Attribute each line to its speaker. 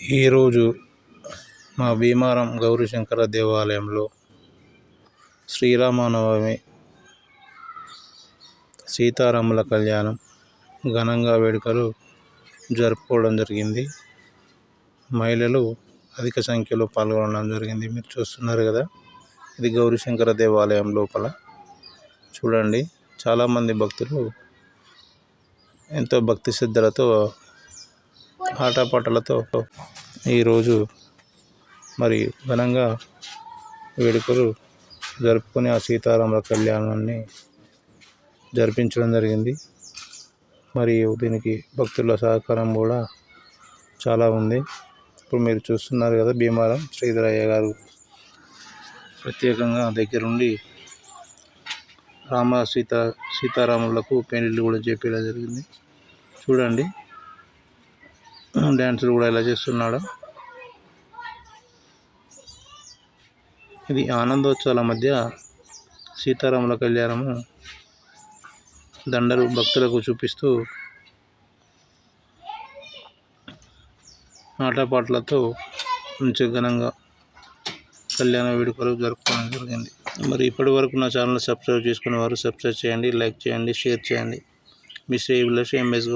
Speaker 1: ఈరోజు మా భీమారం గౌరీశంకర దేవాలయంలో శ్రీరామనవమి సీతారాముల కళ్యాణం ఘనంగా వేడుకలు జరుపుకోవడం జరిగింది. మహిళలు అధిక సంఖ్యలో పాల్గొనడం జరిగింది. మీరు చూస్తున్నారు కదా ఇది గౌరీశంకర దేవాలయం లోపల. చూడండి చాలామంది భక్తులు ఎంతో భక్తి శ్రద్ధలతో ఆటపాటలతో ఈరోజు మరి ఘనంగా వేడుకలు జరుపుకొని ఆ సీతారాముల కళ్యాణాన్ని జరిపించడం జరిగింది. మరియు దీనికి భక్తుల సహకారం కూడా చాలా ఉంది. ఇప్పుడు మీరు చూస్తున్నారు కదా భీమారం శ్రీధరయ్య గారు ప్రత్యేకంగా దగ్గరుండి రామ సీత సీతారాములకు పెళ్ళిళ్ళు కూడా చేపించడం జరిగింది. చూడండి. డ్యాన్సులు కూడా ఎలా చేస్తున్నాడు. ఇది ఆనందోత్సవాల మధ్య సీతారాముల కళ్యాణము దండలు భక్తులకు చూపిస్తూ ఆటపాటలతో మంచి ఘనంగా కళ్యాణ వేడుకలు జరుపుకోవడం జరిగింది. మరి ఇప్పటి వరకు నా ఛానల్ సబ్స్క్రైబ్ చేసుకునే వారు సబ్స్క్రైబ్ చేయండి లైక్ చేయండి షేర్ చేయండి. మీ శ్రీ విలాస్ ఎంఎస్